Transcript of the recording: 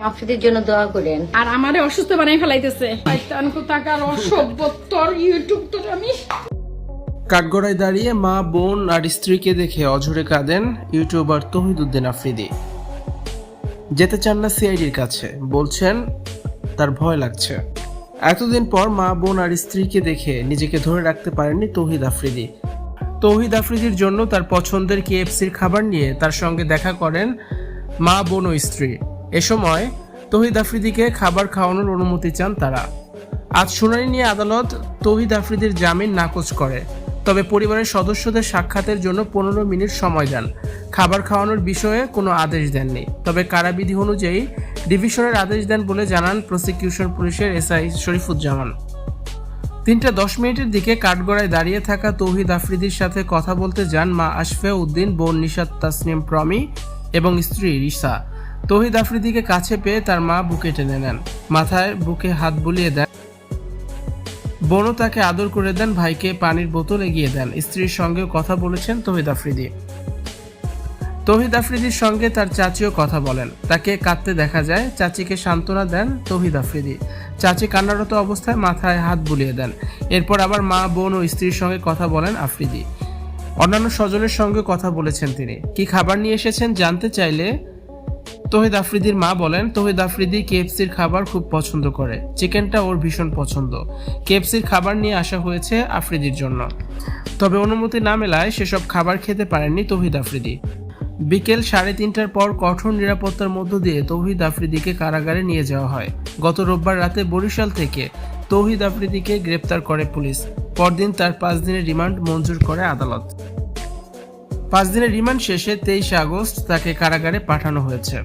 আফ্রিদের জন্য দোয়া করেন। আর আমারে অসুস্থ বানাই ফেলাইতেছে। শয়তান কোথাকার অসভ্যতর ইউটিউব তো আমি। কাঠগড়ায় দাঁড়িয়ে মা বোন আর স্ত্রীকে দেখে অঝরে কাঁদেন ইউটিউবার তহিদুদ্দিন আফ্রিদি। যেতে চান না সিআইডির কাছে বলছেন তার ভয় লাগছে। এতদিন পর মা বোন আর স্ত্রীকে দেখে নিজেকে ধরে রাখতে পারেননি তৌহিদ আফ্রিদি। তৌহিদ আফ্রিদির জন্য তার পছন্দের কেএফসির খাবার নিয়ে তার সঙ্গে দেখা করেন মা বোন ও স্ত্রী। এ সময় তৌহিদ আফ্রিদিকে খাবার খাওয়ানোর অনুমতি চান তারা। আজ শুনানি নিয়ে আদালত তৌহিদ আফ্রিদির জামিন নাকচ করে। তবে পরিবারের সদস্যদের সাক্ষাতের জন্য পনেরো মিনিট সময় দেন। খাবার খাওয়ানোর বিষয়ে কোনো আদেশ দেননি। তবে কারাবিধি অনুযায়ী ডিভিশনের আদেশ দেন বলে জানান প্রসিকিউশন পুলিশের এসআই শরীফুজ্জামান। তিনটা দশ মিনিটের দিকে কাঠগড়ায় দাঁড়িয়ে থাকা তৌহিদ আফ্রিদির সাথে কথা বলতে যান মা আশফে উদ্দিন বোন নিশাত তাসনিম প্রমি এবং স্ত্রী রিসা। তৌহিদ আফ্রিদিকে কাছে পেয়ে তার মা বুকে টেনে নেন। মাথায় বুকে হাত বুলিয়ে দেন। বোনও তাকে আদর করে দেন, ভাইকে পানির বোতল এগিয়ে দেন। স্ত্রীর সঙ্গেও কথা বলেছেন তৌহিদ আফ্রিদি। তৌহিদ আফ্রিদির সঙ্গে তার চাচিও কথা বলেন। তাকে কাঁদতে দেখা যায়, চাচিকে সান্ত্বনা দেন তৌহিদ আফ্রিদি। চাচি কান্নারত অবস্থায় মাথায় হাত বুলিয়ে দেন। এরপর আবার মা, বোন ও স্ত্রীর সঙ্গে কথা বলেন আফ্রিদি। অন্যান্য স্বজনের সঙ্গে কথা বলেছেন তিনি। কি খাবার নিয়ে এসেছেন জানতে চাইলে তহিদ আফ্রিদির মা বলেন, তহিদ আফ্রিদি কেএফসির খাবার খুব পছন্দ করে। চিকেনটা ওর ভীষণ পছন্দ। কেএফসির খাবার নিয়ে আসা হয়েছে আফ্রিদির জন্য। তবে অনুমতি না মেলায় সেসব খাবার খেতে পারেননি তৌহিদ আফ্রিদি। বিকেল সাড়ে তিনটার পর কঠোর নিরাপত্তার মধ্য দিয়ে তৌহিদ আফ্রিদিকে কারাগারে নিয়ে যাওয়া হয়। গত রোববার রাতে বরিশাল থেকে তৌহিদ আফ্রিদিকে গ্রেপ্তার করে পুলিশ। পরদিন তার পাঁচ দিনের রিমান্ড মঞ্জুর করে আদালত। পাঁচ দিনের রিমান্ড শেষে তেইশে আগস্ট তাকে কারাগারে পাঠানো হয়েছে।